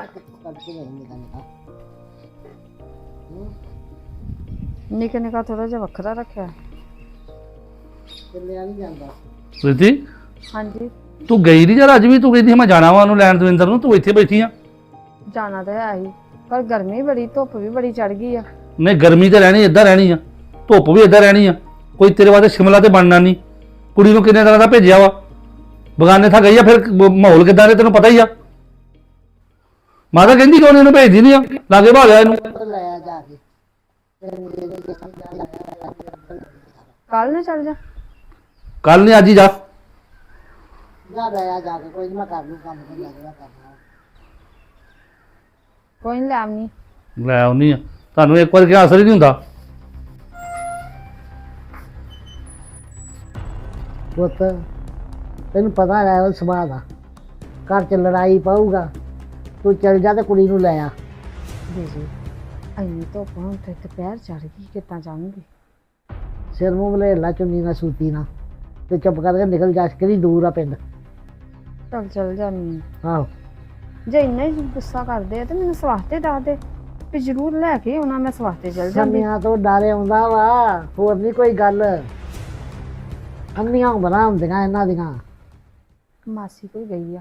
ਆ ਕੱਟ ਕੇ ਨਹੀਂ ਨਿਕਾ ਨਿਕਾ ਹੂੰ ਨਿੱਕਾ ਨਿੱਕਾ ਥੋੜਾ ਜਿਹਾ ਵੱਖਰਾ ਰੱਖਿਆ। ਚੱਲਿਆ ਨਹੀਂ ਜਾਂਦਾ। ਪ੍ਰੀਤੀ ਹਾਂਜੀ। ਤੂੰ ਗਈ ਨਹੀਂ ਯਾਰ ਅੱਜ ਵੀ? ਤੂੰ ਕਹਿੰਦੀ ਸੀ ਮੈਂ ਜਾਣਾ ਵਾ ਉਹਨੂੰ ਲੈਣ ਦਵਿੰਦਰ ਨੂੰ ਤੂੰ ਇੱਥੇ ਬੈਠੀ ਆ। ਜਾਣਾ ਤਾਂ ਹੈ ਹੀ ਪਰ ਗਰਮੀ ਬੜੀ ਧੁੱਪ ਵੀ ਬੜੀ ਚੜ ਗਈ ਆ। ਨਹੀਂ ਗਰਮੀ ਤੇ ਰਹਿਣੀ ਇੱਦਾਂ ਰਹਿਣੀ ਆ। ਧੁੱਪ ਵੀ ਇੱਦਾਂ ਰਹਿਣੀ ਆ। ਕੋਈ ਤੇਰੇ ਵਾਸਤੇ ਸ਼ਿਮਲਾ ਤੇ ਬਣਨਾ ਨਹੀਂ ਕੁੜੀ ਨੂੰ ਕਿੰਨੇ ਦਿਨਾਂ ਦਾ ਭੇਜਿਆ ਵਾ? ਬਗਾਨੇ ਥਾਂ ਗਈ ਆ ਫਿਰ ਮਾਹੌਲ ਕਿਦਾਂ ਦੇ ਤੈਨੂੰ ਪਤਾ ਹੀ ਆ। ਮਾਤਾ ਕਹਿੰਦੀ ਕਿਉਂ ਨੀ ਇਹਨੂੰ ਭੇਜਦੀ ਨਹੀਂ ਆ ਲਾਗੇ ਭਾਲਿਆ ਇਹਨੂੰ। ਜਾ ਕੇ ਕੱਲ ਨੂੰ ਚੱਲ ਜਾ। ਕੱਲ ਨਹੀਂ ਅੱਜ ਹੀ ਜਾ। ਜਾ ਲੈ ਆ ਜਾ ਕੇ ਕੋਈ ਨੀ ਮੈਂ ਕਰ ਲੂ ਕੰਮ ਲੱਗਦਾ ਕਰਨਾ ਕੋਈ ਨਹੀਂ ਲੈ ਆਵਨੀ ਲੈ ਆਉਣੀ ਆ। ਤੁਹਾਨੂੰ ਇੱਕ ਵਾਰ ਕਿਹਾ ਅਸਰ ਹੀ ਨਹੀਂ ਹੁੰਦਾ। ਪੁੱਤ ਤੈਨੂੰ ਪਤਾ ਹੈ ਉਹ ਸੁਭਾਅ ਦਾ। ਘਰ ਚ ਲੜਾਈ ਪਾਊਗਾ। ਤੂੰ ਚੱਲ ਜਾ ਤੇ ਕੁੜੀ ਨੂੰ ਲੈ ਆ। ਦੇ ਜੀ ਇੰਨੀ ਧੁੱਪ ਹੁਣ ਤੇ ਦੁਪਹਿਰ ਚੜ ਗਈ ਕਿੱਦਾਂ ਜਾਵਾਂਗੀ ਸਿਰ ਮੂੰਹ ਬਲੇਲਾ ਚੁੰਨੀ ਨਾਲ ਸੂਤੀ ਨਾ। ਤੇ ਚੁੱਪ ਕਰਕੇ ਨਿਕਲ ਜਾ ਕਿਹੜੀ ਦੂਰ ਆ ਪਿੰਡ। ਚੱਲ ਚੱਲ ਜਾਨੀ ਆਹੋ। ਜੇ ਇੰਨਾ ਹੀ ਗੁੱਸਾ ਕਰਦੇ ਆ ਤੇ ਮੈਨੂੰ ਸਵਾਸਤੇ ਦੱਸ ਦੇ। ਵੀ ਜ਼ਰੂਰ ਲੈ ਕੇ ਆਉਣਾ ਮੈਂ ਸਵਾਸਤੇ ਚੱਲ ਜਾਂਦੀ ਸਮਿਆਂ ਤੋਂ ਡਰ ਆਉਂਦਾ ਵਾ ਹੋਰ ਨਹੀਂ ਕੋਈ ਗੱਲ। ਅੰਨੀਆਂ ਬਣਾ ਹੁੰਦੀਆਂ ਇਹਨਾਂ ਦੀਆਂ। ਮਾਸੀ ਕੋਈ ਗਈ ਆ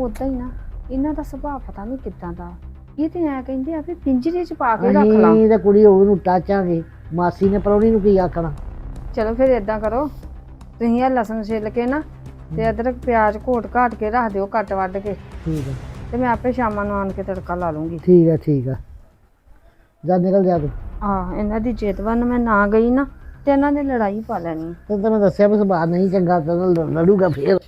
ਉਦਾਂ ਹੀ ਨਾ। ਇਹਨਾਂ ਦਾ ਸੁਭਾਅ ਪਤਾ ਨਹੀਂ ਕਿੱਦਾਂ ਦਾ। ਇਹ ਤੇ ਐ ਕਹਿੰਦੇ ਆ ਵੀ ਪਿੰਜਰੇ 'ਚ ਪਾ ਕੇ ਰੱਖ ਲਾਂ। ਅਸੀਂ ਤੇ ਕੁੜੀ ਉਹਨੂੰ ਟਾਚਾਂਗੇ। ਮਾਸੀ ਨੇ ਪਰੌਣੀ ਨੂੰ ਕੀ ਆਖਣਾ? ਚਲੋ ਫਿਰ ਇਦਾਂ ਕਰੋ। ਤੁਸੀਂ ਇਹ ਲਸਣ ਛਿੱਲ ਕੇ ਨਾ ਤੇ ਅਦਰਕ ਪਿਆਜ਼ ਘੋਟ ਘਾਟ ਕੇ ਰੱਖ ਦਿਓ ਕੱਟ ਵੱਢ ਕੇ। ਠੀਕ ਹੈ ਤੇ ਮੈਂ ਆਪੇ ਸ਼ਾਮਾਂ ਨੂੰ ਆਣ ਕੇ ਤੜਕਾ ਲਾ ਲੂੰਗੀ। ਠੀਕ ਹੈ ਠੀਕ ਹੈ ਜਾ ਨਿਕਲ ਜਾ ਤੂੰ। ਹਾਂ ਇਹਨਾਂ ਦੀ ਜੇਤਵਨ ਮੈਂ ਨਾ ਗਈ ਨਾ ਤੇ ਇਹਨਾਂ ਨੇ ਲੜਾਈ ਪਾ ਲੈਣੀ। ਤੇ ਤੈਨੂੰ ਦੱਸਿਆ ਵੀ ਸੁਭਾਅ ਨਹੀਂ ਚੰਗਾ ਲ- ਲੜੂਗਾ ਫੇਰ।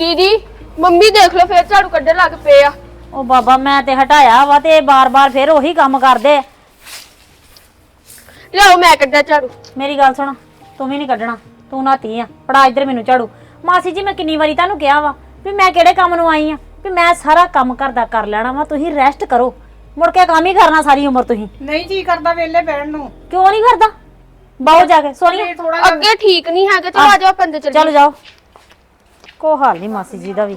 ਦੀਦੀ ਮੰਮੀ ਦੇਖ ਲਓ ਫੇਰ ਝਾੜੂ ਕੱਢਣ ਲੱਗ ਪਏ ਆ। ਉਹ ਬਾਬਾ ਮੈਂ ਤੇ ਹਟਾਇਆ ਵਾ ਤੇ ਬਾਰ-ਬਾਰ ਫਿਰ ਉਹੀ ਕੰਮ ਕਰਦੇ। ਲਿਆਓ ਮੈਂ ਕੱਢਾਂ ਝਾੜੂ। ਮੇਰੀ ਗੱਲ ਸੁਣ ਤੂੰ ਵੀ ਨਹੀਂ ਕੱਢਣਾ ਤੂੰ ਨਾਤੀ ਆ ਫੜਾ ਇੱਧਰ ਮੈਨੂੰ ਝਾੜੂ। ਮਾਸੀ ਜੀ ਮੈਂ ਕਿੰਨੀ ਵਾਰੀ ਤੁਹਾਨੂੰ ਕਿਹਾ ਵਾ ਵੀ ਮੈਂ ਕਿਹੜੇ ਕੰਮ ਨੂੰ ਆਈ ਆ ਵੀ ਮੈਂ ਸਾਰਾ ਕੰਮ ਘਰ ਦਾ ਕਰ ਲੈਣਾ ਵਾ ਤੁਸੀਂ ਰੈਸਟ ਕਰੋ। ਮੁੜ ਕੇ ਕੰਮ ਹੀ ਕਰਨਾ ਸਾਰੀ ਉਮਰ ਤੁਸੀਂ। ਨਹੀਂ ਜੀ ਕਰਦਾ ਵੇਲੇ ਬਹਿਣ ਨੂੰ। ਕਿਉਂ ਨਹੀਂ ਕਰਦਾ? ਬਾਹਰ ਜਾ ਕੇ ਸੋਨੀਆ। ਥੋੜਾ ਅੱਗੇ ਠੀਕ ਨਹੀਂ ਹੈਗਾ ਚਲੋ ਆ ਜਾਓ ਆਪਾਂ ਅੰਦਰ ਚੱਲੀਏ। ਚਲੋ ਜਾਓ। ਕੋ ਹਾਲ ਨਹੀਂ ਮਾਸੀ ਜੀ ਦਾ ਵੀ।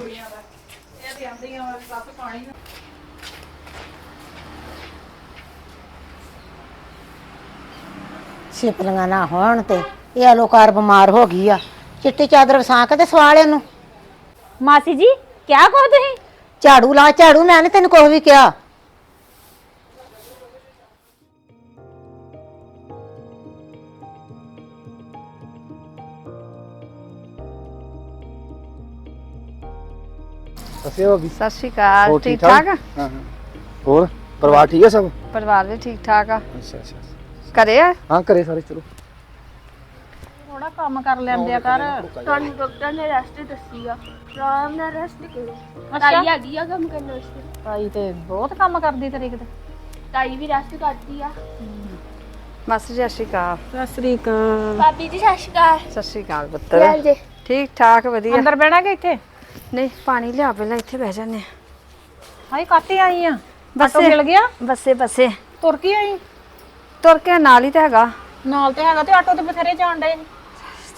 ਸਿਪਲੀਆਂ ਨਾ ਹੋਣ ਤੇ ਇਹ ਅਲੋਕਾਰ ਬਿਮਾਰ ਹੋ ਗਈ ਆ। ਚਿੱਟੀ ਚਾਦਰ ਵਸਾ ਕੇ ਤੇ ਸਵਾਲ ਇਹਨੂੰ। ਮਾਸੀ ਜੀ ਕਿਆ ਕਹੋ ਤੁਸੀਂ? ਝਾੜੂ ਲਾ ਝਾੜੂ ਮੈਂ ਨੀ ਤੈਨੂੰ ਕੁਛ ਵੀ ਕਿਹਾ। ਅਸੀਂ ਹੋ ਵੀ। ਸਤਿ ਸ਼੍ਰੀ ਅਕਾਲ ਹੋਰ ਠੀਕ ਠਾਕ ਆ? ਹਾਂ ਹਾਂ। ਹੋਰ ਪਰਿਵਾਰ ਠੀਕ ਹੈ ਸਭ? ਪਰਿਵਾਰ ਵੀ ਠੀਕ ਠਾਕ ਆ। ਅੱਛਾ ਅੱਛਾ ਘਰੇ ਆ? ਹਾਂ ਕਰੇ ਸਾਰੇ ਚਲੋ। ਥੋੜਾ ਕੰਮ ਕਰ ਲੈਂਦਿਆ ਕਰ ਤੁਹਾਨੂੰ ਡਾਕਟਰ ਨੇ ਰੈਸਟ ਦੱਸੀ ਆ। ਆਰਾਮ ਨਾਲ ਰੈਸਟ ਕਰੋ। ਤਾਈ ਹੈਗੀ ਆ ਕੰਮ ਕਰਨ ਵਾਸਤੇ। ਤਾਈ ਤੇ ਬਹੁਤ ਕੰਮ ਕਰਦੀ ਤੇਰੀ ਕਿਤੇ। ਤਾਈ ਵੀ ਰੈਸਟ ਕਰਦੀ ਆ। ਮਾਸੀ ਜੀ ਸਤਿ ਸ਼੍ਰੀ ਅਕਾਲ। ਸਤਿ ਸ੍ਰੀ ਅਕਾਲ। ਭਾਬੀ ਜੀ ਸਤਿ ਸ਼੍ਰੀ ਅਕਾਲ। ਸਤਿ ਸ਼੍ਰੀ ਅਕਾਲ ਕੀ ਪੁੱਤਰ। ਹਾਲ ਜੇ ਠੀਕ ਠਾਕ ਵਧੀਆ। ਅੰਦਰ ਬਹਿਣਾ ਕਿ ਇੱਥੇ? ਨਹੀਂ ਪਾਣੀ ਲਿਆ ਪਹਿਲਾਂ ਇੱਥੇ ਬਹਿ ਜਾਂਦੇ ਆ ਹਾਈ ਕਾਤੇ ਆਈ ਆ? ਆਟੋ ਬੱਸੇ ਮਿਲ ਗਿਆ? ਬੱਸੇ ਬੱਸੇ। ਤੁਰ ਕੇ ਆਈ? ਤੁਰ ਕੇ ਨਾਲ ਹੀ ਤਾਂ ਹੈਗਾ। ਨਾਲ ਤੇ ਹੈਗਾ ਤੇ ਆਟੋ ਤੇ ਬਥੇਰੇ ਜਾਣ ਡੇ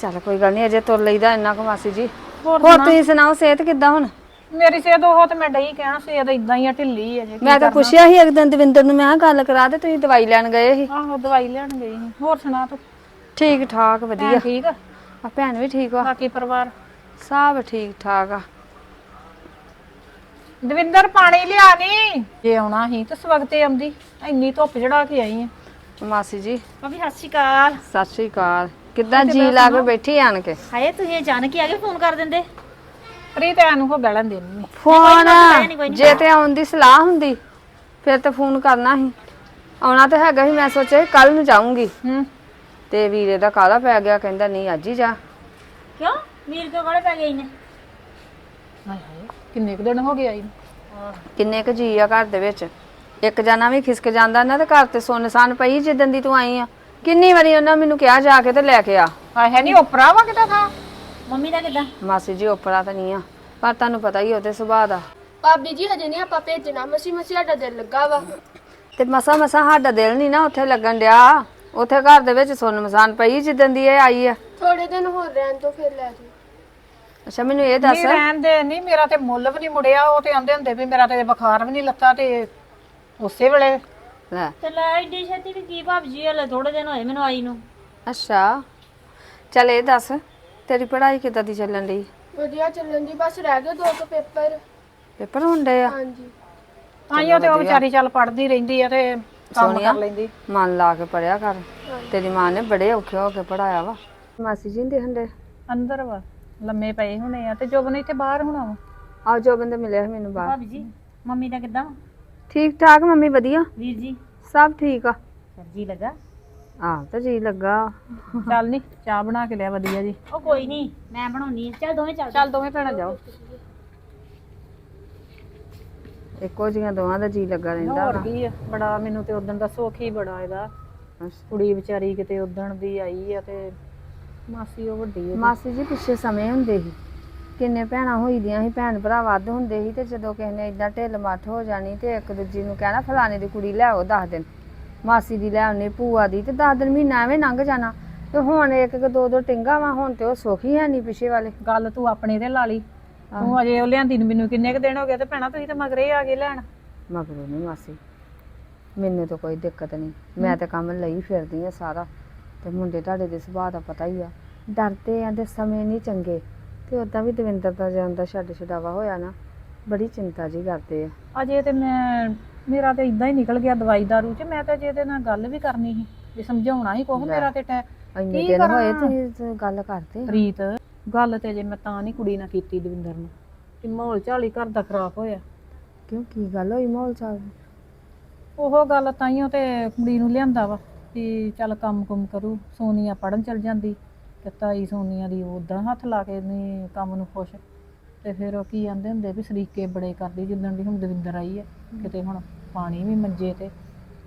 ਚੱਲ ਕੋਈ ਗੱਲ ਨਹੀਂ ਅਜੇ ਤੁਰ ਲਈਦਾ ਇੰਨਾ ਕੁ ਮਾਸੀ ਜੀ। ਹੋਰ ਹੋਰ ਤੁਸੀਂ ਸੁਣਾਓ ਸਿਹਤ ਕਿੱਦਾਂ ਹੁਣ? ਮੇਰੀ ਸਿਹਤ ਉਹ ਤੇ ਮੈਂ ਡਈ ਕਹਿਣਾ ਸਿਹਤ ਇਦਾਂ ਹੀ ਆ ਢਿੱਲੀ ਆ ਜੇ ਮੈਂ ਤਾਂ ਪੁੱਛਿਆ ਸੀ ਇੱਕ ਦਿਨ ਦਵਿੰਦਰ ਨੂੰ ਮੈਂ ਕਿਹਾ ਗੱਲ ਕਰਾ ਦੇ ਤੁਸੀਂ ਦਵਾਈ ਲੈਣ ਗਏ ਸੀ। ਆਹੋ ਦਵਾਈ ਲੈਣ ਗਈ ਸੀ। ਹੋਰ ਸੁਣਾ ਤੂੰ? ਠੀਕ ਠਾਕ ਵਧੀਆ। ਭੈਣ ਠੀਕ ਆ? ਆ ਭੈਣ ਵੀ ਠੀਕ ਵਾ ਬਾਕੀ ਪਰਿਵਾਰ? ਸਭ ਠੀਕ ਠਾਕ ਆ। ਦਵਿੰਦਰ ਪਾਣੀ ਲਿਆ ਨੀ? ਜੇ ਆਉਣਾ ਸੀ ਤੇ ਸਵਗਤੇ ਆਉਂਦੀ। ਇੰਨੀ ਧੁੱਪ ਚੜਾ ਕੇ ਆਈ ਆ। ਮਾਸੀ ਜੀ। ਭਾਬੀ ਸਤਿ ਸ਼੍ਰੀ ਅਕਾਲ। ਸਤਿ ਸ਼੍ਰੀ ਅਕਾਲ। ਕਿੱਦਾਂ ਜੀ ਲਾ ਕੇ ਬੈਠੀ ਆਣ ਕੇ? ਹਾਏ ਤੁਸੀਂ ਅਚਾਨਕ ਹੀ ਆ ਕੇ ਫੋਨ ਕਰ ਦਿੰਦੇ। ਪ੍ਰੀਤ ਐਨੂੰ ਕੋ ਬੈਲਨ ਦੇਣੀ ਫੋਨ? ਜੇ ਤੇ ਆਉਣ ਦੀ ਸਲਾਹ ਹੁੰਦੀ ਫਿਰ ਤੇ ਫੋਨ ਕਰਨਾ ਸੀ। ਆਉਣਾ ਤੇ ਹੈਗਾ ਸੀ ਮੈਂ ਸੋਚਿਆ ਕੱਲ ਨੂੰ ਜਾਊਂਗੀ। ਹੂੰ। ਤੇ ਵੀਰੇ ਦਾ ਕਾਲਾ ਪੈ ਗਿਆ ਕਹਿੰਦਾ ਨਹੀਂ ਅੱਜ ਹੀ ਜਾ। ਕਿਉਂ? ਵੀਰ ਕਿਉਂ ਕੋਲੇ ਪੈ ਗਈ ਨੇ। ਹਾਏ ਹਾਏ ਕਿੰਨੇ ਕੁ ਦਿਨ ਹੋ ਗਏ ਆਈ ਨੂੰ? ਕਿੰਨੇ ਕੁ ਜੀ ਆ ਘਰ ਦੇ ਵਿੱਚ। ਇੱਕ ਜਣਾ ਵੀ ਖਿਸਕ ਜਾਂਦਾ ਨਾ ਤੇ ਘਰ ਤੇ ਸੁੰਨ ਸਾਨ ਪਈ ਜਿੱਦਣ ਦੀ ਤੂੰ ਆਈ ਆ। ਕਿੰਨੀ ਵਾਰੀ ਉਹਨਾਂ ਮੈਨੂੰ ਕਿਹਾ ਜਾ ਕੇ ਤੇ ਲੈ ਕੇ ਆ। ਹਾਏ ਹੈ ਨਹੀਂ ਉਪਰਾ ਵਾ ਕਿਤੇ ਥਾਂ? ਮੰਮੀ ਦਾ ਕਿੱਦਾਂ? ਮਾਸੀ ਜੀ ਉਪਰਾ ਤਾਂ ਨਹੀਂ ਆ। ਪਰ ਤੁਹਾਨੂੰ ਪਤਾ ਹੀ ਉਹਦੇ ਸੁਭਾਅ ਦਾ। ਭਾਬੀ ਜੀ ਹਜੇ ਨਹੀਂ ਆਪਾਂ ਭੇਜਣਾ। ਮਸੀ ਮਸੀ ਸਾਡਾ ਦਿਲ ਲੱਗਾ ਵਾ। ਤੇ ਮਸਾ ਮਸਾ ਸਾਡਾ ਦਿਲ ਨਹੀਂ ਨਾ ਉੱਥੇ ਲੱਗਣ ਡਿਆ। ਉੱਥੇ ਘਰ ਦੇ ਵਿੱਚ ਸੁੰਨ ਮਸਾਨ ਪਈ ਜਿੱਦਣ ਦੀ ਇਹ ਆਈ ਆ। ਥੋੜੇ ਦਿਨ ਹੋਰ ਰਹਿਣ ਤੋਂ ਫਿਰ ਲੈ ਜੀ ਅੱਛਾ ਮੈਨੂੰ ਇਹ ਦੱਸ। ਨਹੀਂ ਰਹਿਣ ਦੇ ਨਹੀਂ ਮੇਰਾ ਤੇ ਮੁੱਲ ਵੀ ਨਹੀਂ ਮੁੜਿਆ ਉਹ ਤੇ ਆਂਦੇ ਹੁੰਦੇ ਵੀ ਮੇਰਾ ਤੇ ਬੁਖਾਰ ਵੀ ਨਹੀਂ ਲੱਥਾ ਤੇ ਉਸੇ ਵੇਲੇ। ਲੈ। ਤੇ ਲੈ ਏਡੀ ਛੇਤੀ ਵੀ ਕੀ ਭਾਬੀ ਜੀ ਹਲੇ ਥੋੜੇ ਦਿਨ ਹੋਏ ਮੈਨੂੰ ਆਈ ਨੂੰ। ਅੱਛਾ। ਚੱਲ ਇਹ ਦੱਸ ਤੇਰੀ ਪੜ੍ਹਾਈ ਕਿੱਦਾਂ ਦੀ ਚੱਲਣ ਡਈ? ਵਧੀਆ ਚੱਲਣ ਦੀ ਬਸ ਰਹਿ ਗਏ ਦੋ ਕੁ ਪੇਪਰ। ਪੇਪਰ ਹੁੰਦੇ ਆ? ਹਾਂਜੀ। ਆਈਓ ਤੇ ਉਹ ਵਿਚਾਰੀ ਚੱਲ ਪੜਦੀ ਰਹਿੰਦੀ ਆ ਤੇ ਕੰਮ ਕਰ ਲੈਂਦੀ। ਮਨ ਲਾ ਕੇ ਪੜਿਆ ਕਰ। ਤੇਰੀ ਮਾਂ ਨੇ ਬੜੇ ਔਖੇ ਹੋ ਕੇ ਪੜਾਇਆ ਵਾ। ਮਾਸੀ ਜੀ ਦੇ ਹੰਦੇ ਅੰਦਰ ਵਾ। ਲੰਮੇ ਪਏ ਹੋਣੇ ਆ ਤੇ ਜੋਬਨ ਇੱਥੇ ਬਾਹਰ ਹੋਣਾ ਵਾ? ਆਓ ਜੋ ਬੰਦੇ ਮਿਲੇ ਸੀ ਮੈਨੂੰ ਬਾਹਰ। ਭਾਬੀ ਜੀ ਮੰਮੀ ਦਾ ਕਿੱਦਾਂ? ਠੀਕ ਠਾਕ ਮੰਮੀ ਵਧੀਆ? ਵੀਰ ਜੀ। ਸਭ ਠੀਕ ਆ। ਜੀ ਲੱਗਾ? ਆਹ ਤਾਂ ਜੀ ਲੱਗਾ। ਚੱਲ ਨਹੀਂ ਚਾਹ ਬਣਾ ਕੇ ਲਿਆ ਵਧੀਆ ਜੀ। ਉਹ ਕੋਈ ਨਹੀਂ ਮੈਂ ਬਣਾਉਣੀ ਆ। ਚੱਲ ਦੋਵੇਂ ਚੱਲ। ਚੱਲ ਦੋਵੇਂ ਭੈਣਾਂ ਜਾਓ। ਇੱਕੋ ਜੀਆਂ ਦੋਵਾਂ ਦਾ ਜੀ ਲੱਗਾ ਰਹਿੰਦਾ ਹੋਰ ਕੀ ਆ ਬੜਾ ਮੈਨੂੰ ਤੇ ਉਦੋਂ ਦਾ ਸੁੱਖ ਹੀ ਬੜਾ ਇਹਦਾ। ਕੁੜੀ ਵਿਚਾਰੀ ਕਿਤੇ ਉਦਣ ਦੀ ਆਈ ਆ ਤੇ ਮਾਸੀ ਉਹ ਵੱਡੀ ਆ ਮਾਸੀ ਜੀ ਪਿੱਛੇ ਸਮੇਂ ਹੁੰਦੇ ਸੀ। ਕਿੰਨੇ ਭੈਣਾਂ ਹੋਈਦੀਆਂ ਸੀ ਭੈਣ ਭਰਾ ਵੱਧ ਹੁੰਦੇ ਸੀ ਤੇ ਜਦੋਂ ਕਿਸੇ ਨੇ ਇਦਾਂ ਢਿੱਲ ਮੱਠ ਹੋ ਜਾਣੀ ਤੇ ਇੱਕ ਦੂਜੀ ਨੂੰ ਕਹਿਣਾ ਫਲਾਣੇ ਦੀ ਕੁੜੀ ਲੈ ਆਓ ਦੱਸ ਦਿਨ। ਮਾਸੀ ਦੀ ਲੈ ਆਉਣੀ ਭੂਆ ਦੀ ਤੇ 10 ਦਿਨ ਮਹੀਨਾ ਐਵੇਂ ਲੰਘ ਜਾਣਾ। ਤੇ ਹੁਣ ਇੱਕ ਇੱਕ ਦੋ ਦੋ ਟਿੰਗਾ ਵਾ ਹੁਣ ਤੇ ਉਹ ਸੁਖੀ ਹੈ ਨਹੀਂ ਪਿੱਛੇ ਵਾਲੇ। ਗੱਲ ਤੂੰ ਆਪਣੇ ਤੇ ਲਾ ਲਈ। ਤੂੰ ਅਜੇ ਉਹ ਲਿਆਂਦੀ ਨੂੰ ਮੈਨੂੰ ਕਿੰਨੇ ਕ ਦਿਨ ਹੋ ਗਏ ਤੇ ਭੈਣਾ ਤੁਸੀਂ ਤਾਂ ਮਗਰੇ ਆ ਗਏ ਲੈਣ। ਮਗਰੋਂ ਨਹੀਂ ਮਾਸੀ। ਮੈਨੂੰ ਤਾਂ ਕੋਈ ਦਿੱਕਤ ਨਹੀਂ ਮੈਂ ਤਾਂ ਕੰਮ ਲਈ ਫਿਰਦੀ ਆ ਸਾਰਾ। ਤੇ ਮੁੰਡੇ ਤੁਹਾਡੇ ਦੇ ਸੁਭਾਅ ਦਾ ਪਤਾ ਹੀ ਆ। ਡਰਦੇ ਆ ਤੇ ਸਮੇਂ ਨਹੀਂ ਚੰਗੇ। ਤੇ ਉਦਾਂ ਵੀ ਦਵਿੰਦਰ ਦਾ ਜਾਂਦਾ ਛੱਡ ਛਡਾਵਾ ਹੋਇਆ ਨਾ ਬੜੀ ਚਿੰਤਾ ਜੀ ਕਰਦੇ ਆ। ਅਜੇ ਤੇ ਮੈਂ ਮੇਰਾ ਤੇ ਇਦਾਂ ਹੀ ਨਿਕਲ ਗਿਆ ਦਵਾਈ ਦਾਰੂ ਚ। ਮੈਂ ਤਾਂ ਜੇ ਇਹਦੇ ਨਾਲ ਗੱਲ ਵੀ ਕਰਨੀ ਸੀ ਜੇ ਸਮਝਾਉਣਾ ਹੀ ਕੁਛ ਮੇਰਾ ਤੇ ਟੈ ਇੰਨੇ ਦਿਨ? ਹੋਏ ਤੇ ਗੱਲ ਕਰਦੇ ਪ੍ਰੀਤ ਗੱਲ ਤੇ ਜੇ ਮੈਂ ਤਾਂ ਨਹੀਂ ਕੁੜੀ ਨਾਲ ਕੀਤੀ ਦਵਿੰਦਰ ਨੂੰ ਕਿ ਮਾਹੌਲ ਝਾਲੀ ਘਰ ਦਾ ਖਰਾਬ ਹੋਇਆ। ਕਿਉਂ ਕੀ ਗੱਲ ਹੋਈ ਮਾਹੌਲ ਚਾਲ? ਉਹ ਗੱਲ ਤਾਈਓ ਤੇ ਕੁੜੀ ਨੂੰ ਲਿਆਂਦਾ ਵਾ। ਕਿ ਚੱਲ ਕੰਮ ਕੁਮ ਕਰੂ ਸੋਨੀਆ ਪੜਨ ਚਲ ਜਾਂਦੀ ਤੇ ਤਾਈ ਸੋਨੀਆ ਦੀ ਉਦਾਂ ਹੱਥ ਲਾ ਕੇ ਨਹੀਂ ਕੰਮ ਨੂੰ ਖੁਸ਼ ਤੇ ਫਿਰ ਉਹ ਕੀ ਆਂਦੇ ਹੁੰਦੇ ਵੀ ਸਰੀਕੇ ਬੜੇ ਕਰਦੀ ਜਿੱਦਣ ਦੀ ਹੁਣ ਦਵਿੰਦਰ ਆਈ ਹੈ। ਕਿਤੇ ਹੁਣ ਪਾਣੀ ਵੀ ਮੰਜੇ ਤੇ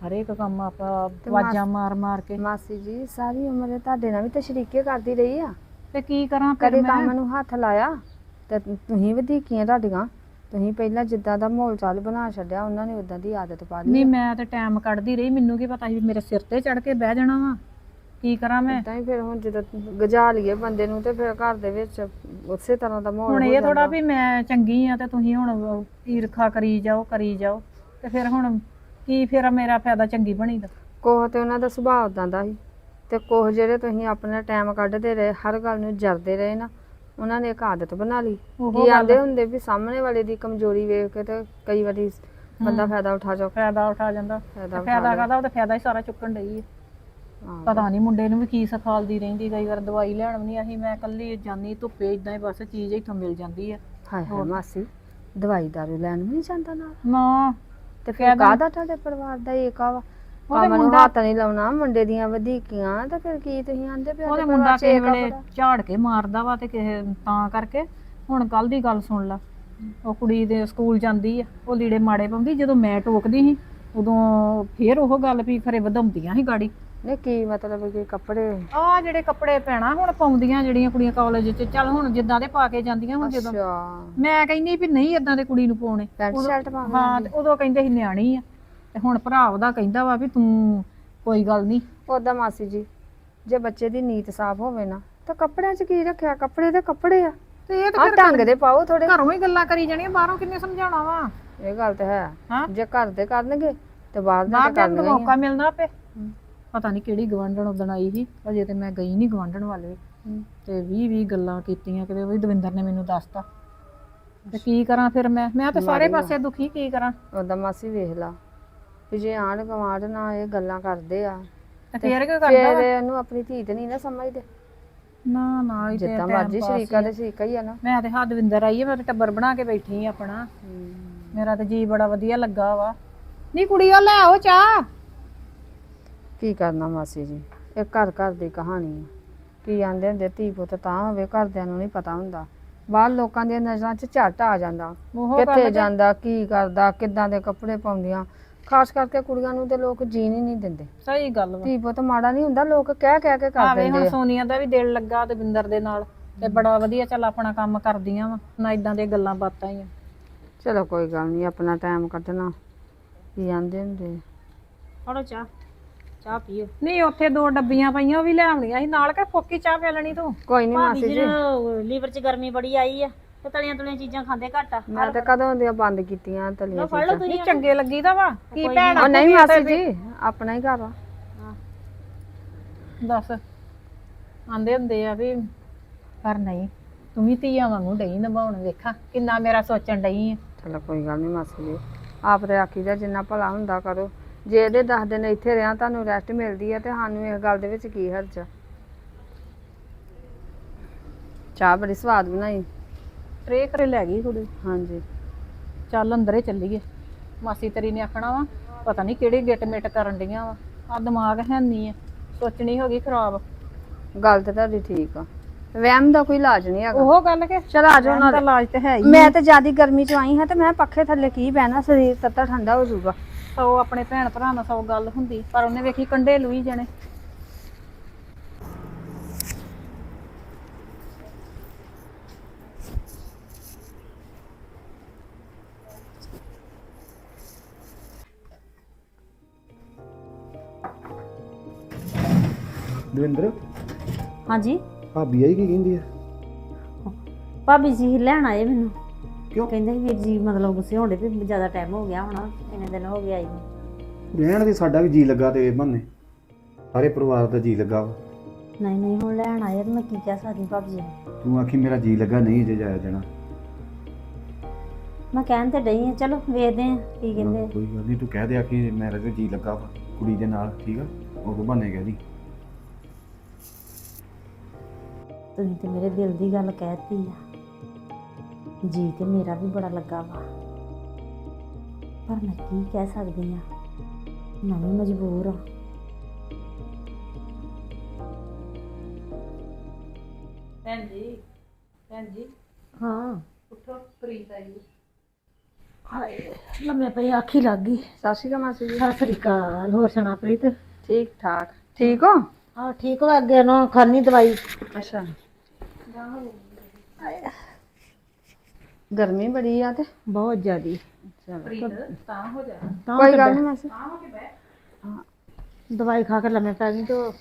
ਹਰੇਕ ਕੰਮ ਆਪਾਂ ਵਾਜਾਂ ਮਾਰ ਮਾਰ ਕੇ। ਮਾਸੀ ਜੀ ਸਾਰੀ ਉਮਰ ਤੁਹਾਡੇ ਨਾਲ ਵੀ ਤਾਂ ਸ਼ਰੀਕੇ ਕਰਦੀ ਰਹੀ ਆ। ਤੇ ਕੀ ਕਰਾਂ ਫਿਰ ਕਦੇ ਮੈਂ? ਕੰਮ ਨੂੰ ਹੱਥ ਲਾਇਆ ਤੇ ਤੁਸੀਂ ਵਧੀਕੀਆਂ ਤੁਹਾਡੀਆਂ। ਤੁਸੀਂ ਪਹਿਲਾਂ ਜਿੱਦਾਂ ਦਾ ਮਾਹੌਲ ਚਾਲ ਬਣਾ ਛੱਡਿਆ ਉਹਨਾਂ ਨੇ ਉਦਾਂ ਦੀ ਆਦਤ ਪਾ ਲਈ ਨਹੀਂ ਮੈਂ ਤੇ ਟਾਈਮ ਕੱਢਦੀ ਰਹੀ ਮੈਨੂੰ ਕੀ ਪਤਾ ਸੀ ਵੀ ਮੇਰੇ ਸਿਰ ਤੇ ਚੜ ਕੇ ਬਹਿ ਜਾਣਾ ਵਾ। ਕੀ ਕਰਾਂ ਮੈਂ? ਤਾਂ ਹੀ ਫਿਰ ਹੁਣ ਜਦੋਂ ਗਜਾ ਲਈਏ ਬੰਦੇ ਨੂੰ ਤੇ ਫਿਰ ਘਰ ਦੇ ਵਿੱਚ ਉਸੇ ਤਰ੍ਹਾਂ ਦਾ ਮਾਹੌਲ ਹੁਣ ਇਹ ਥੋੜਾ। ਵੀ ਮੈਂ ਚੰਗੀ ਆ ਤੇ ਤੁਸੀਂ ਹੁਣ ਈਰਖਾ ਕਰੀ ਜਾਓ ਕਰੀ ਜਾਓ। ਤੇ ਫਿਰ ਹੁਣ ਕੀ ਫਿਰ ਮੇਰਾ ਫਾਇਦਾ ਚੰਗੀ ਬਣੀ ਦਾ ਕੋਹ ਤੇ ਉਹਨਾਂ ਦਾ ਸੁਭਾਅ ਉਦਾਂ ਦਾ ਸੀ। ਤੇ ਕੋਹ ਜਿਹੜੇ ਤੁਸੀਂ ਆਪਣਾ ਟਾਈਮ ਕੱਢਦੇ ਰਹੇ ਹਰ ਗੱਲ ਨੂੰ ਜਰਦੇ ਰਹੇ ਨਾ ਉਹਨਾਂ ਨੇ ਇੱਕ ਆਦਤ ਬਣਾ ਲਈ। ਉਹੋ ਕੀ ਆਂਦੇ ਹੁੰਦੇ ਵੀ ਸਾਹਮਣੇ ਵਾਲੇ ਦੀ ਕਮਜ਼ੋਰੀ ਵੇਖ ਕੇ ਤੇ ਕਈ ਵਾਰੀ ਬੰਦਾ ਫਾਇਦਾ ਉਠਾ ਚੁੱਕ ਫਾਇਦਾ ਉਠਾ ਜਾਂਦਾ। ਫਾਇਦਾ ਫਾਇਦਾ ਕਾਹਦਾ ਉਹ ਤੇ ਫਾਇਦਾ ਹੀ ਸਾਰਾ ਚੁੱਕਣ ਡਈ ਹੈ। ਪਤਾ ਨਹੀਂ ਮੁੰਡੇ ਨੂੰ ਵੀ ਕੀ ਸਿਖਾਲਦੀ ਰਹਿੰਦੀ ਕਈ ਵਾਰ ਦਵਾਈ ਲੈਣ ਵੀ ਨਹੀਂ ਅਸੀਂ ਮੈਂ ਇਕੱਲੀ ਜਾਨੀ ਧੁੱਪੇ ਇਦਾਂ ਹੀ ਬਸ ਚੀਜ਼ ਇੱਥੋਂ ਮਿਲ ਜਾਂਦੀ ਹੈ ਹਾਏ ਹਾਏ ਮਾਸੀ ਦਵਾਈ ਦਾਰੂ ਲੈਣ ਵੀ ਨਹੀਂ ਜਾਂਦਾ ਨਾਲ? ਨਾ। ਤੇ ਫਿਰ ਕਾਹਦਾ ਤੁਹਾਡੇ ਪਰਿਵਾਰ ਦਾ ਏਕਾ ਵਾ? ਕੰਮ ਨੂੰ ਹੱਥ ਨਹੀਂ ਲਾਉਣਾ ਮੁੰਡੇ ਦੀਆਂ ਵਧੀਕੀਆਂ ਤੇ ਫਿਰ ਕੀ ਤੁਸੀਂ ਆਂਦੇ ਪਿਓ ਉਹਦੇ ਮੁੰਡਾ ਕਿਸੇ ਵੇਲੇ ਝਾੜ ਕੇ ਮਾਰਦਾ ਵਾ ਤੇ ਕਿਸੇ ਤਾਂ ਕਰਕੇ ਹੁਣ ਕੱਲ ਦੀ ਗੱਲ ਸੁਣ ਲਾ। ਉਹ ਕੁੜੀ ਦੇ ਸਕੂਲ ਜਾਂਦੀ ਆ ਉਹ ਲੀੜੇ ਮਾੜੇ ਪਾਉਂਦੀ ਜਦੋਂ ਮੈਂ ਟੋਕਦੀ ਸੀ ਉਦੋਂ ਫੇਰ ਉਹ ਗੱਲ ਵੀ ਖਰੇ ਵਧਾਉਂਦੀਆਂ ਸੀ ਗਾੜੀ। ਨੇ ਕੀ ਮਤਲਬ ਕਿ ਕੱਪੜੇ? ਆ ਜਿਹੜੇ ਕੱਪੜੇ ਪੈਣਾ ਹੁਣ ਪਾਉਂਦੀਆਂ ਜਿਹੜੀਆਂ ਕੁੜੀਆਂ ਕਾਲਜ 'ਚ ਚੱਲ ਹੁਣ ਜਿੱਦਾਂ ਦੇ ਪਾ ਕੇ ਜਾਂਦੀਆਂ ਹੁਣ ਜਦੋਂ। ਅੱਛਾ। ਮੈਂ ਕਹਿੰਦੀ ਵੀ ਨਹੀਂ ਇਦਾਂ ਦੇ ਕੁੜੀ ਨੂੰ ਪਾਉਣੇ। ਪੈਂਟ ਸ਼ਰਟ ਪਾ ਹਾਂ ਤੇ ਉਦੋਂ ਕਹਿੰਦੇ ਸੀ ਨਿਆਣੀ ਆ। ਤੇ ਹੁਣ ਭਰਾ ਉਹਦਾ ਕਹਿੰਦਾ ਵਾ ਵੀ ਤੂੰ ਕੋਈ ਗੱਲ ਨਹੀਂ। ਉਹਦਾ ਮਾਸੀ ਜੀ ਜੇ ਬੱਚੇ ਦੀ ਨੀਤ ਸਾਫ਼ ਹੋਵੇ ਨਾ ਤਾਂ ਕੱਪੜਿਆਂ 'ਚ ਕੀ ਰੱਖਿਆ? ਕੱਪੜੇ ਤੇ ਕੱਪੜੇ ਆ। ਤੇ ਇਹ ਆ ਢੰਗ ਦੇ ਪਾਓ ਥੋੜੇ ਘਰੋਂ ਹੀ ਗੱਲਾਂ ਕਰੀ ਜਾਣੀਆਂ ਬਾਹਰੋਂ ਕਿੰਨੇ ਸਮਝਾਉਣਾ ਵਾ? ਇਹ ਗੱਲ ਤੇ ਹੈ। ਹਾਂ। ਜੇ ਘਰ ਦੇ ਕਰਨਗੇ ਤੇ ਬਾਹਰ ਦੇ ਤੇ ਆ। ਮੌਕਾ ਮਿਲਣਾ ਆਪੇ। ਪਤਾ ਨਹੀਂ ਕਿਹੜੀ ਗਵੰਡਣ ਉਦਣ ਆਈ ਸੀ ਅਜੇ ਤੇ ਮੈਂ ਗਈ ਨਹੀਂ ਗਵੰਡਣ ਵਾਲੇ। ਤੇ 20 20 ਗੱਲਾਂ ਕੀਤੀਆਂ ਕਿਤੇ ਉਹ ਵੀ ਦਵਿੰਦਰ ਨੇ ਮੈਨੂੰ ਦੱਸਤਾ। ਤੇ ਕੀ ਕਰਾਂ ਫਿਰ ਮੈਂ? ਮੈਂ ਤਾਂ ਸਾਰੇ ਪਾਸੇ ਦੁਖੀ ਕੀ ਕਰਾਂ? ਉਹਦਾ ਮਾਸੀ ਵੇਖ ਲਾ। ਵੀ ਜੇ ਆਂਢ ਗਵਾਂਢ ਨਾਲ ਇਹ ਗੱਲਾਂ ਕਰਦੇ ਆ ਤੇ ਫੇਰ ਕੀ ਕਰਦਾ ਫਿਰ ਇਹਨੂੰ ਆਪਣੀ ਧੀ ਤੇ ਨਹੀਂ ਨਾ ਸਮਝਦੇ। ਨਾ ਨਾ ਹੀ ਤੇ ਜਿੱਦਾਂ time ਮਰਜ਼ੀ pass ਸ਼ਰੀਕਾ ਆ। ਸ਼ਰੀਕਾ ਹੀ ਆ ਨਾ। ਮੈਂ ਤੇ ਹਦਵਿੰਦਰ ਆਈ ਆ ਮੈਂ ਤੇ ਟੱਬਰ ਬਣਾ ਕੇ ਬੈਠੀ ਆ ਆਪਣਾ। ਮੇਰਾ ਤੇ ਜੀ ਬੜਾ ਵਧੀਆ ਲੱਗਾ ਵਾ। ਨਹੀਂ ਕੁੜੀਓ ਲੈ ਆਓ ਚਾਹ। ਕੀ ਕਰਨਾ ਮਾਸੀ ਜੀ? ਇਹ ਘਰ ਘਰ ਦੀ ਕਹਾਣੀ ਆ। ਕੀ ਆਂਦੇ ਹੁੰਦੇ ਧੀ ਪੁੱਤ ਤਾਂ ਹੋਵੇ ਘਰਦਿਆਂ ਨੂੰ ਨਹੀਂ ਪਤਾ ਹੁੰਦਾ। ਬਾਹਰ ਲੋਕਾਂ ਦੀਆਂ ਨਜ਼ਰਾਂ 'ਚ ਝੱਟ ਆ ਜਾਂਦਾ। ਉਹ ਗੱਲ ਕਿੱਥੇ ਤੇ- ਜਾਂਦਾ ਕੀ ਕਰਦਾ ਕਿੱਦਾਂ ਦੇ ਕੱਪੜੇ ਪਾਉਂਦੀਆਂ। ਖਾਸ ਕਰਕੇ ਕੁੜੀਆਂ ਨੂੰ ਤੇ ਲੋਕ ਜੀਣ ਹੀ ਨਹੀਂ ਦਿੰਦੇ। ਸਹੀ ਗੱਲ ਵਾ। ਧੀ ਪੁੱਤ ਮਾੜਾ ਨਹੀਂ ਹੁੰਦਾ ਲੋਕ ਕਹਿ ਕਹਿ ਕੇ ਕਰ ਆਵੇ ਦਿੰਦੇ ਹੁਣ ਆ। ਸੋਨੀਆ ਦਾ ਵੀ ਦਿਲ ਲੱਗਾ ਤੇ ਬਿੰਦਰ ਦੇ ਨਾਲ ਤੇ ਬੜਾ ਵਧੀਆ ਚੱਲ ਆਪਣਾ ਕੰਮ ਕਰਦੀਆਂ ਵਾ ਨਾ ਇਦਾਂ ਦੀਆਂ ਗੱਲਾਂ ਬਾਤਾਂ ਹੀ ਆ। ਚਲੋ ਕੋਈ ਗੱਲ ਨਹੀਂ ਆਪਣਾ ਟਾਈਮ ਕੱਢਣਾ ਕੀ ਆਂਦੇ ਹੁੰਦੇ ਆ। ਫੜੋ ਚਾਹ ਚਾਹ ਪੀਓ। ਨਹੀਂ ਉੱਥੇ ਦੋ ਡੱਬੀਆਂ ਪਈਆਂ ਉਹ ਵੀ ਲੈ ਆਉਣੀਆਂ ਸੀ ਨਾਲ ਕਿ ਫੋਕੀ ਚਾਹ ਪੀ ਲੈਣੀ ਤੂੰ? ਕੋਈ ਨਹੀਂ ਮਾਸੀ ਜੀ ਲੀਵਰ 'ਚ ਗਰਮੀ ਬੜੀ ਆਈ ਆ। ਤੇ ਤਲੀਆਂ ਤਲੀਆਂ ਚੀਜ਼ਾਂ ਖਾਂਦੇ ਘੱਟ ਆ। ਮੈਂ ਤੇ ਕਦੋਂ ਦੀਆਂ ਬੰਦ ਕੀਤੀਆਂ ਤਲੀਆਂ ਫੜ ਲਓ ਚੀਜ਼ਾਂ। ਤੁਸੀਂ। ਨਹੀਂ ਚੰਗੇ ਲੱਗੀਦਾ ਵਾ। ਕੀ ਕੋਈ ਭੈਣ ਉਹ ਨਹੀਂ ਮਾਸੀ ਜੀ ਆਪਣਾ ਹੀ ਘਰ ਆ। ਦੱਸ। ਆਂਦੇ ਹੁੰਦੇ ਆ ਵੀ ਪਰ ਨਹੀਂ ਤੂੰ ਵੀ ਧੀਆਂ ਵਾਂਗੂ ਡਈ ਨਿਭਾਉਣ ਵੇਖਾਂ ਕਿੰਨਾ ਮੇਰਾ ਸੋਚਣ ਡਈ ਆ। ਚਲੋ ਕੋਈ ਗੱਲ ਨਹੀਂ ਮਾਸੀ ਜੀ। ਆਪ ਤੇ ਆਖੀ ਦਾ ਜਿੰਨਾ ਭਲਾ ਹੁੰਦਾ ਕਰੋ। ਜੇ ਇਹਦੇ 10 ਦਿਨ ਇੱਥੇ ਰਿਆਂ ਤੁਹਾਨੂੰ ਰੈਸਟ ਮਿਲਦੀ ਹੈ ਤੇ ਸਾਨੂੰ ਇਸ ਗੱਲ ਦੇ ਵਿੱਚ ਕੀ ਹਰਜ ਆ? ਚਾਹ ਬੜੀ ਸਵਾਦ ਬਣਾਈ। ਟਰੇ ਕਰੇ ਲੈ ਗਈ ਕੁੜੀ। ਹਾਂਜੀ। ਚੱਲ ਅੰਦਰੇ ਚੱਲੀਏ। ਮਾਸੀ ਤੇਰੀ ਨੇ ਆਖਣਾ ਵਾ ਪਤਾ ਨਹੀਂ ਕਿਹੜੀ ਗਿੱਟ ਮਿੱਟ ਕਰਨ ਡੀਆਂ ਵਾ। ਆ ਦਿਮਾਗ ਹੈ ਨਹੀਂ ਆ ਸੋਚਣੀ ਹੋ ਗਈ ਖਰਾਬ। ਗੱਲ ਤੇ ਤੁਹਾਡੀ ਠੀਕ ਆ। ਵਹਿਮ ਦਾ ਕੋਈ ਇਲਾਜ ਨਹੀਂ ਹੈਗਾ। ਉਹ ਗੱਲ ਕਿ ਚਲ ਆ ਜਾਓ ਨਾਲ। ਇਲਾਜ ਤੇ ਹੈ ਹੀ ਮੈਂ ਤੇ ਜਿਆਦੀ ਗਰਮੀ ਚ ਆਈ ਹਾਂ ਤੇ ਮੈਂ ਪੱਖੇ ਥੱਲੇ ਕੀ ਬਹਿਣਾ ਸਰੀਰ ਤੱਤਾ ਠੰਡਾ ਹੋ ਜਾਊਗਾ। ਸੋ ਆਪਣੇ ਭੈਣ ਭਰਾ ਨਾਲ ਸੌ ਗੱਲ ਹੁੰਦੀ ਪਰ ਉਹਨੇ ਵੇਖੀ ਕੰਡੇ ਲੂਈ ਜਣੇ। ਦਵਿੰਦਰ? ਹਾਂਜੀ। ਭਾਬੀ ਆਈ ਕੀ ਕਹਿੰਦੀ ਆ? ਭਾਬੀ ਜੀ ਲੈਣ ਆਏ ਮੈਨੂੰ। ਕਿਉਂ? ਕਹਿੰਦੇ ਵੀਰ ਜੀ ਮਤਲਬ ਗੁੱਸੇ ਹੋਣੇ ਵੀ ਜ਼ਿਆਦਾ ਟਾਈਮ ਹੋ ਗਿਆ ਹੋਣਾ ਇੰਨੇ ਦਿਨ ਹੋ ਗਏ ਆਈ ਨੂੰ। ਰਹਿਣ ਦੇ ਸਾਡਾ ਵੀ ਜੀ ਲੱਗਾ ਤੇ ਬੰਨੇ ਸਾਰੇ ਪਰਿਵਾਰ ਦਾ ਜੀ ਲੱਗਾ ਵਾ। ਨਹੀਂ ਨਹੀਂ ਹੁਣ ਲੈਣ ਆਏ ਤੇ ਮੈਂ ਕੀ ਕਹਿ ਸਕਦੀ ਭਾਬੀ ਜੀ ਨੂੰ? ਤੂੰ ਆਖੀ ਮੇਰਾ ਜੀ ਲੱਗਾ ਨਹੀਂ ਜੇ ਜਾਇਆ ਜਾਣਾ। ਮੈਂ ਕਹਿਣ ਤੇ ਡਈ ਆ ਚਲੋ ਵੇਖਦੇ ਆ ਕੀ ਕਹਿੰਦੇ ਆ। ਕੋਈ ਗੱਲ ਨਹੀਂ ਤੂੰ ਕਹਿ ਦੇ ਆਖੀ ਮੇਰਾ ਤੇ ਜੀ ਲੱਗਾ ਵਾ ਕੁੜੀ ਦੇ ਨਾਲ ਠੀਕ ਆ? ਉਹ ਬੰਨੇ ਕਹਿ ਦੀ। ਤੁਸੀਂ ਤੇ ਮੇਰੇ ਦਿਲ ਦੀ ਗੱਲ ਕਹਿਤੀ ਆ। ਜੀ ਤੇ ਮੇਰਾ ਵੀ ਬੜਾ ਲੱਗਾ ਵਾ। ਪਰ ਮੈਂ ਕੀ ਕਹਿ ਸਕਦੀ ਆ? ਮੈਂ ਵੀ ਮਜਬੂਰ ਆ। ਭੈਣ ਜੀ ਭੈਣ ਜੀ। ਹਾਂ। ਉੱਠੋ ਪ੍ਰੀਤ ਆਈ ਹਾਏ ਲੰਮੇ ਪਈ ਆਖੀ ਲੱਗ ਗਈ। ਸਤਿ ਸ਼੍ਰੀ ਅਕਾਲ ਮਾਸੀ ਜੀ। ਸਤਿ ਸ੍ਰੀ ਅਕਾਲ। ਹੋਰ ਸੁਣਾ ਪ੍ਰੀਤ? ਠੀਕ ਠਾਕ। ਠੀਕ ਹੋ? ਹਾਂ ਠੀਕ ਹੋ। ਅੱਗੇ ਨੂੰ ਖਾਨੀ ਦਵਾਈ। ਅੱਛਾ। ਗਰਮੀ ਬੜੀ ਆ ਤੇ। ਬਹੁਤ ਜ਼ਿਆਦੀ। ਤਾਂ ਹੋ ਜਾ। ਤਾਂ ਕੋਈ ਗੱਲ ਨਹੀਂ ਮਾਸੀ। ਦਵਾਈ ਖਾ ਕੇ ਲੰਮੇ ਪੈ ਗਈ ਤੇ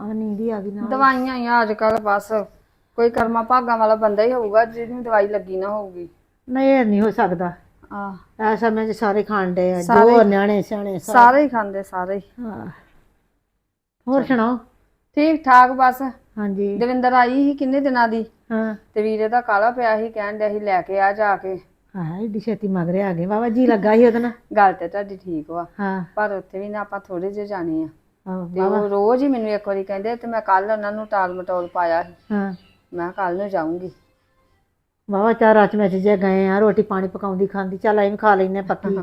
ਆ ਨੀਂਦ ਹੀ ਆ ਗਈ ਨਾ ਦਵਾਈਆਂ ਹੀ ਅੱਜ ਕੱਲ ਬਸ। ਕੋਈ ਕਰਮਾ ਭਾਗਾਂ ਵਾਲਾ ਬੰਦਾ ਹੀ ਹੋਊਗਾ ਜਿਹਨੂੰ ਦਵਾਈ ਲੱਗੀ ਨਾ ਹੋਊਗੀ। ਨਹੀਂ ਇਹ ਨਹੀਂ ਹੋ ਸਕਦਾ। ਆ ਐ ਸਮੇਂ 'ਚ ਸਾਰੇ ਖਾਂਦੇ ਆ ਸਾਰੇ- ਜੋ ਨਿਆਣੇ ਸਿਆਣੇ ਸਾਰੇ। ਸਾਰੇ ਹੀ ਖਾਂਦੇ ਸਾਰੇ ਹੀ। ਹਾਂ। ਹੋਰ ਸੁਣਾਓ? ਠੀਕ ਠਾਕ ਬਸ। ਹਾਂਜੀ। ਦਵਿੰਦਰ ਆਈ ਸੀ ਕਿੰਨੇ ਦਿਨਾਂ ਦੀ? ਹਾਂ। ਤੇ ਵੀਰੇ ਦਾ ਕਾਲਾ ਪਿਆ ਸੀ ਕਹਿਣ ਡਿਆ ਸੀ ਲੈ ਕੇ ਆ ਜਾ ਕੇ। ਹਾਂ ਏਡੀ ਛੇਤੀ ਮਗਰੇ ਆ ਗਏ। ਵਾਵਾ ਜੀ ਲੱਗਾ ਸੀ ਉਹਦੇ ਨਾਲ। ਗੱਲ ਤੇ ਤੁਹਾਡੀ ਠੀਕ ਵਾ। ਹਾਂ। ਪਰ ਉੱਥੇ ਵੀ ਨਾ ਆਪਾਂ ਥੋੜੇ ਜਿਹੇ ਜਾਣੇ ਆ। ਹਾਂ, ਤੇ ਉਹ ਰੋਜ਼ ਹੀ ਮੈਨੂੰ ਇੱਕ ਵਾਰੀ ਕਹਿੰਦੇ ਤੇ ਮੈਂ ਕੱਲ ਉਹਨਾਂ ਨੂੰ ਟਾਲ ਮਟੋਲ ਪਾਇਆ ਸੀ। ਹਾਂ। ਮੈਂ ਕੱਲ ਨੂੰ ਜਾਊਂਗੀ। ਵਾਵਾ ਚਾਰ ਰਾਤ ਵਿੱਚ ਜੇ ਗਏ ਆ ਰੋਟੀ ਪਾਣੀ ਪਕਾਉਂਦੀ ਖਾਂਦੀ ਚੱਲ ਐਵੇਂ ਖਾ ਲੈਨੇ ਪੱਕੀ।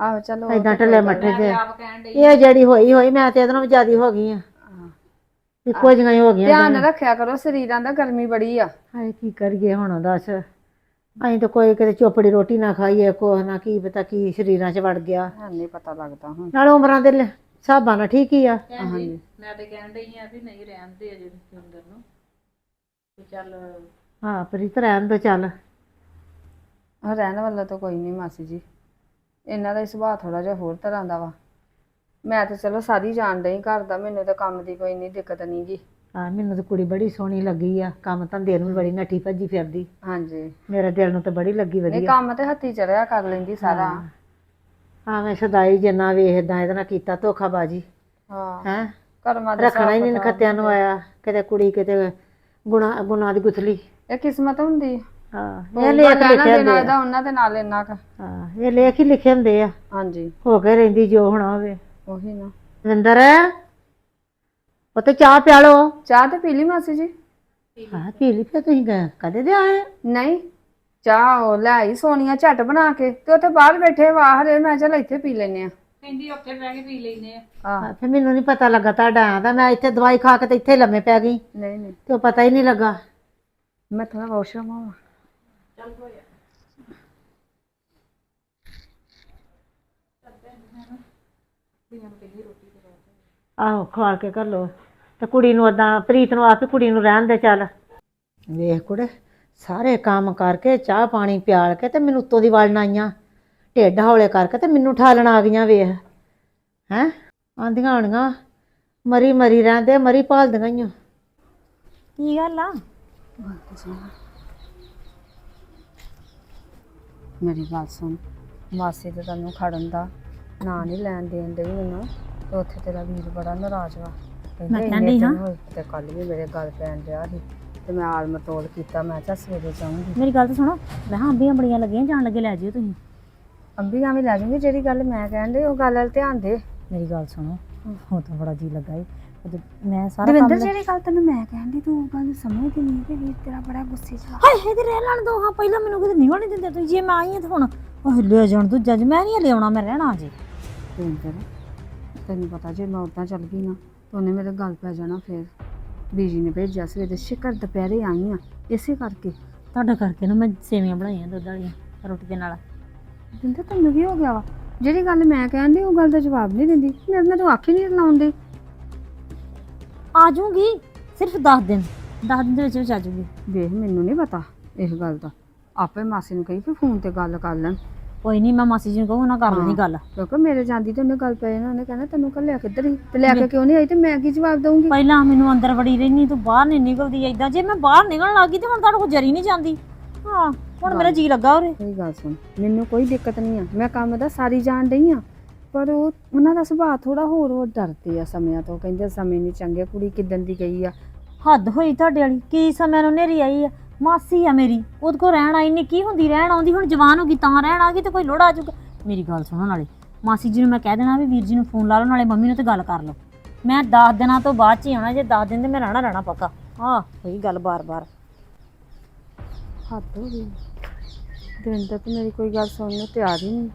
ਆਹੋ ਚਲੋ ਏਦਾਂ ਢੱਲੇ ਮੱਠੇ ਜੇ। ਇਹ ਜਿਹੜੀ ਹੋਈ ਹੋਈ ਮੈਂ ਤੇ ਇਹਦੇ ਨਾਲ ਵੀ ਜ਼ਿਆਦੀ ਹੋ ਗਈ ਆ। ਇੱਕੋ ਜਿਹੀਆਂ ਹੀ ਹੋ ਗਈਆਂ ਧਿਆਨ ਰੱਖਿਆ ਕਰੋ ਸਰੀਰਾਂ ਦਾ ਗਰਮੀ ਬੜੀ ਆ। ਹਾਏ ਕੀ ਕਰੀਏ ਹੁਣ ਦੱਸ। ਅਸੀਂ ਤਾਂ ਕੋਈ ਕਿਤੇ ਚੋਪੜੀ ਰੋਟੀ ਨਾ ਖਾਈਏ ਕੋਹ ਨਾ ਕੀ ਪਤਾ ਕੀ ਸਰੀਰਾਂ 'ਚ ਵੜ ਗਿਆ। ਹਾਂ ਨਹੀਂ ਪਤਾ ਲੱਗਦਾ ਹੁਣ। ਨਾਲ ਉਮਰਾਂ ਦੇ ਲ- ਹਿਸਾਬਾਂ ਨਾਲ ਠੀਕ ਹੀ ਆ। ਹਾਂਜੀ। ਮੈਂ ਤੇ ਕਹਿਣ ਡਈ ਆ ਵੀ ਨਹੀਂ ਰਹਿਣ ਦੇ ਅਜੇ ਅੰਦਰ ਨੂੰ। ਤੇ ਚੱਲ ਹਾਂ ਪ੍ਰੀਤ ਰਹਿਣ ਦੋ ਚੱਲ। ਰਹਿਣ ਵਾਲਾ ਤਾਂ ਕੋਈ ਨਹੀਂ ਮਾਸੀ ਜੀ। ਇਹਨਾਂ ਦਾ ਹੀ ਸੁਭਾਅ ਥੋੜਾ ਜਿਹਾ ਹੋਰ ਤਰ੍ਹਾਂ ਦਾ ਵਾ। ਮੈਂ ਤਾਂ ਚਲੋ ਸਾਰੀ ਜਾਣ ਡਈ ਘਰ ਦਾ ਮੈਨੂੰ ਤਾਂ ਕੰਮ ਦੀ ਕੋਈ ਨਹੀਂ ਦਿੱਕਤ ਨਹੀਂ ਗੀ। ਹਾਂ ਮੈਨੂੰ ਤਾਂ ਕੁੜੀ ਬੜੀ ਸੋਹਣੀ ਲੱਗੀ ਆ ਕੰਮ ਧੰਦੇ ਨੂੰ ਵੀ ਬੜੀ ਨੱਠੀ ਭੱਜੀ ਫਿਰਦੀ। ਹਾਂਜੀ। ਮੇਰੇ ਦਿਲ ਨੂੰ ਤਾਂ ਬੜੀ ਲੱਗੀ ਇਹ ਵਧੀਆ। ਕੰਮ ਤੇ ਹੱਥੀ ਚੜਿਆ ਕਰ ਲੈਂਦੀ ਸਾਰਾ। ਹਾਂ। ਮੈਂ ਸਦਾਈ ਜਿੰਨਾ ਵੇਖਦਾ ਇਹਦੇ ਨਾਲ ਕੀਤਾ ਧੋਖਾਬਾਜੀ। ਹਾਂ। ਹੈ? ਕਰਮਾਂ ਦੇ ਰੱਖਣਾ ਹੀ ਨਹੀਂ ਨਖੱਤਿਆਂ ਨੂੰ ਆਇਆ ਕਿਤੇ ਕੁੜੀ ਕਿਤੇ ਗੁਣਾ ਗੁਨਾ ਦੀ ਗੁਥਲੀ। ਇਹ ਕਿਸਮਤ ਹੁੰਦੀ। ਹਾਂ ਇਹ ਲੇਖ ਲਿਖੇ ਹੁੰਦੇ ਆ। ਇਹਦਾ ਉਹਨਾਂ ਦੇ ਨਾਲ ਇੰਨਾ ਕੁ। ਹਾਂ ਇਹ ਲੇਖ ਹੀ ਲਿਖੇ ਹੁੰਦੇ ਆ। ਹਾਂਜੀ। ਹੋ ਕੇ ਰਹਿੰਦੀ ਜੋ ਹੋਣਾ ਹੋਵੇ। ਉਹੀ ਨਾ। ਵਿੰਦਰ ਉਹ ਤੇ ਚਾਹ ਪਿਆ ਲਓ। ਚਾਹ ਤੇ ਪੀ ਲਈ ਮਾਸੀ ਜੀ? ਹਾਂ ਪੀ ਲਈ ਫਿਰ ਤੁਸੀਂ ਕ- ਕਦੇ ਦੇ ਆਏ? ਨਹੀਂ ਚਾਹ ਉਹ ਲੈ ਆਈ ਸੋਨੀਆ ਝਟ ਬਣਾ ਕੇ ਤੇ ਉੱਥੇ ਬਾਹਰ ਬੈਠੇ ਬਾਹਰ ਮੈਂ ਚੱਲ ਇੱਥੇ ਪੀ ਲੈਨੇ ਆ। ਕਹਿੰਦੀ ਉੱਥੇ ਬਹਿ ਕੇ ਪੀ ਲੈਨੇ ਆ। ਆਹ ਹਾਂ, ਫਿਰ ਮੈਨੂੰ ਨਹੀਂ ਪਤਾ ਲੱਗਾ ਤੁਹਾਡਾ ਆਇਆ ਦਾ ਮੈਂ ਇੱਥੇ ਦਵਾਈ ਖਾ ਕੇ ਤੇ ਇੱਥੇ ਲੰਮੇ ਪੈ ਗਈ। ਨਹੀਂ ਨਹੀਂ। ਤੇ ਉਹ ਪਤਾ ਹੀ ਨਹੀਂ ਲੱਗਾ। ਮੈਂ ਥੋੜਾ ਵਾਸ਼ਰੂਮ ਆਵਾਂ ਆਹੋ ਖਵਾ ਕੇ ਕਰ ਲੋ ਤੇ ਕੁੜੀ ਨੂੰ ਓਦਾਂ ਪ੍ਰੀਤ ਨੂੰ ਆਪੇ ਕੁੜੀ ਨੂੰ ਰਹਿਣ ਦੇ ਚੱਲ। ਵੇਖ ਕੁੜੇ ਸਾਰੇ ਕੰਮ ਕਰਕੇ ਚਾਹ ਪਾਣੀ ਪਿਆਲ ਕੇ ਤੇ ਮੈਨੂੰ ਉੱਤੋਂ ਦੀ ਵਲਣ ਆਈਆਂ। ਢਿੱਡ ਹੌਲੇ ਕਰਕੇ ਤੇ ਮੈਨੂੰ ਠਾਲਣ ਆ ਗਈਆਂ ਵੇਖ। ਹੈ? ਆਂਦੀਆਂ ਹੋਣੀਆਂ ਮਰੀ ਮਰੀ ਰਹਿੰਦੇ ਮਰੀ ਭਾਲਦੀਆਂ ਈ ਓ। ਕੀ ਗੱਲ ਆ? ਮੇਰੀ ਗੱਲ ਸੁਣ। ਮਾਸੀ ਤੇ ਤੈਨੂੰ ਖੜਨ ਦਾ ਨਾਂ ਨਹੀਂ ਲੈਣ ਦੇਣ ਡਈ ਮੈਨੂੰ ਤੇ ਉੱਥੇ ਤੇਰਾ ਵੀਰ ਬੜਾ ਨਾਰਾਜ਼ ਵਾ। ਕਹਿੰਦੇ ਮੈਂ ਇੰਨੇ ਕਹਿੰਦੀ ਹਾਂ। ਦਿਨ ਹੋਏ ਤੇ ਕੱਲ ਵੀ ਮੇਰੇ ਗੱਲ ਪੈਣ ਡਿਆ ਸੀ ਤੇ ਮੈਂ ਆਲ ਮਟੋਲ ਕੀਤਾ ਮੈਂ ਕਿਹਾ ਸਵੇਰੇ ਜਾਊਂਗੀ। ਮੇਰੀ ਗੱਲ ਤਾਂ ਸੁਣੋ ਮੈਂ ਹਾਂ ਅੰਬੀਆਂ ਬੜੀਆਂ ਲੱਗੀਆਂ ਜਾਣ ਲੱਗੇ ਲੈ ਜਿਓ ਤੁਸੀਂ। ਅੰਬੀਆਂ ਵੀ ਲੈ ਜਾਊਂਗੀ ਜਿਹੜੀ ਗੱਲ ਮੈਂ ਕਹਿਣ ਡਈ ਉਹ ਗੱਲ ਵੱਲ ਧਿਆਨ ਦੇ। ਮੇਰੀ ਗੱਲ ਸੁਣੋ ਉਹ ਤਾਂ ਬੜਾ ਜੀ ਲੱਗਾ ਉਦੋਂ ਮੈਂ ਸਾਰਾ ਕੰਮ ਦਵਿੰਦਰ ਜਿਹੜੀ ਗੱਲ ਤੈਨੂੰ ਮੈਂ ਕਹਿਣ ਡਈ ਤੂੰ ਉਹ ਗੱਲ ਸਮਝਦੀ ਨਹੀਂ ਕਿ ਵੀਰ ਤੇਰਾ ਬੜਾ ਗੁੱਸੇ 'ਚ ਆ। ਹਾਏ ਤੇ ਰਹਿ ਲੈਣ ਦੋ ਹਾਂ ਪਹਿਲਾਂ ਮੈਨੂੰ ਕਿਤੇ ਨਿਕਲ ਨਹੀਂ ਦਿੰਦੇ ਤੁਸੀਂ ਜੇ ਮੈਂ ਆਈ ਹਾਂ ਤੇ ਹੁਣ ਉਹ ਲੈ ਜਾਣ ਦੂਜਾ ਜੀ ਮੈਂ ਨਹੀਂ ਲਿਆਉਣਾ ਮੈਂ ਰਹਿਣਾ ਜੀ ਦਵਿੰਦਰ ਤੈਨੂੰ ਪਤਾ ਜੇ ਮੈਂ ਉਦਾਂ ਚੱਲ ਗਈ ਨਾ ਤਾਂ ਉਹਨੇ ਮੇਰੇ ਗੱਲ ਪੈ ਜਾਣਾ ਫਿਰ। ਬੀਜੀ ਨੇ ਭੇਜਿਆ ਸਵੇਰੇ ਸ਼ਿਕਰ ਦੁਪਹਿਰੇ ਆਈ ਆ ਇਸੇ ਕਰਕੇ। ਤੁਹਾਡਾ ਕਰਕੇ ਨਾ ਮੈਂ ਸੇਵੀਆਂ ਬਣਾਈਆਂ ਦੁੱਧ ਵਾਲੀਆਂ ਰੋਟੀ ਦੇ ਨਾਲ। ਦਿੰਦੇ ਤੈਨੂੰ ਕੀ ਹੋ ਗਿਆ ਵਾ? ਜਿਹੜੀ ਗੱਲ ਮੈਂ ਕਹਿੰਦੀ ਉਹ ਗੱਲ ਦਾ ਜਵਾਬ ਨਹੀਂ ਦਿੰਦੀ। ਮੇਰੇ ਨਾਲ ਤੂੰ ਅੱਖ ਹੀ ਨਹੀਂ ਲਾਉਂਦੀ ਆ ਜਾਊਂਗੀ ਸਿਰਫ 10 ਦਿਨ। 10 ਦਿਨ ਦੇ ਵਿੱਚ ਵਿੱਚ ਆ ਜਾਊਂਗੀ। ਵੇਖ ਮੈਨੂੰ ਨਹੀਂ ਪਤਾ ਇਸ ਗੱਲ ਦਾ। ਆਪੇ ਮਾਸੀ ਨੂੰ ਕਹੀ ਵੀ ਫੋਨ ਤੇ ਗੱਲ ਕਰ ਲੈਣ। ਕੋਈ ਨਹੀਂ ਮੈਂ ਮਾਸੀ ਜੀ ਨੂੰ ਕਹੂੰ ਨਾ ਕਰ ਲੈਣੀ ਗੱਲ। ਕਿਉਂਕਿ ਮੇਰੇ ਜਾਂਦੀ ਤੇ ਉਹਨੇ ਗੱਲ ਪੈ ਜਾਣਾ ਉਹਨੇ ਕਹਿਣਾ ਤੈਨੂੰ ਕੱਲਿਆ ਕਿੱਧਰ ਹੀ ਤੇ ਲੈ ਕੇ ਕਿਉਂ ਨਹੀਂ ਆਈ ਤੇ ਮੈਂ ਕੀ ਜਵਾਬ ਦਊਂਗੀ? ਪਹਿਲਾਂ ਮੈਨੂੰ ਅੰਦਰ ਵੜੀ ਰਹਿਣੀ ਤੂੰ ਬਾਹਰ ਨਹੀਂ ਨਿਕਲਦੀ ਐਦਾਂ ਜੇ ਮੈਂ ਬਾਹਰ ਨਿਕਲਣ ਲੱਗੀ ਤੇ ਹੁਣ ਤੁਹਾਡੇ ਕੋਲ ਜਰੀ ਨਹੀਂ ਜਾਂਦੀ। ਹਾਂ ਹੁਣ ਮੇਰਾ ਜੀ ਲੱਗਾ ਉਰੇ। ਸਹੀ ਗੱਲ ਸੁਣ ਮੈਨੂੰ ਕੋਈ ਦਿੱਕਤ ਨਹੀਂ ਆ। ਮੈਂ ਕੰਮ ਦਾ ਸਾਰੀ ਜਾਣ ਡਈ ਆ ਪਰ ਉਹ ਉਹਨਾਂ ਦਾ ਸੁਭਾਅ ਥੋੜਾ ਹੋਰ ਹੋਰ ਡਰਦੇ ਆ ਸਮਿਆਂ ਤੋਂ। ਕਹਿੰਦੇ ਸਮੇਂ ਨਹੀਂ ਚੰਗੇ ਕੁੜੀ ਕਿਦਨ ਦੀ ਗਈ ਆ? ਹੱਦ ਹੋਈ ਤੁਹਾਡੇ ਵਾਲੀ ਕੀ ਸਮੇਂ ਨੂੰ ਨੇਰੀ ਆਈ ਆ? ਮਾਸੀ ਆ ਮੇਰੀ, ਉਹਦੇ ਕੋਲ ਰਹਿਣ ਆਈ ਨੇ ਕੀ ਹੁੰਦੀ ਰਹਿਣ ਆਉਂਦੀ, ਹੁਣ ਜਵਾਨ ਹੋ ਗਈ ਤਾਂ ਰਹਿਣ ਆ ਗਈ ਤੇ ਕੋਈ ਲੋੜ ਆ ਜਾਊਗਾ। ਮੇਰੀ ਗੱਲ ਸੁਣਨ ਵਾਲੇ ਮਾਸੀ ਜੀ ਨੂੰ ਮੈਂ ਕਹਿ ਦੇਣਾ ਵੀ ਵੀਰ ਜੀ ਨੂੰ ਫੋਨ ਲਾ ਲਓ, ਨਾਲੇ ਮੰਮੀ ਨੂੰ ਤੇ ਗੱਲ ਕਰ ਲਓ। ਮੈਂ 10 ਦਿਨਾਂ ਤੋਂ ਬਾਅਦ ਚ ਹੀ ਆਉਣਾ, ਜੇ 10 ਦਿਨ ਤੇ ਮੈਂ ਰਹਿਣਾ ਰਹਿਣਾ ਪੱਕਾ। ਹਾਂ ਹੋਈ ਗੱਲ ਬਾਰ-ਬਾਰ। ਹੱਦ ਹੋ ਗਈ। ਦਵਿੰਦਰ ਤੇ ਮੇਰੀ ਕੋਈ ਗੱਲ ਸੁਣਨ ਨੂੰ ਤਿਆਰ ਹੀ ਨਹੀਂ।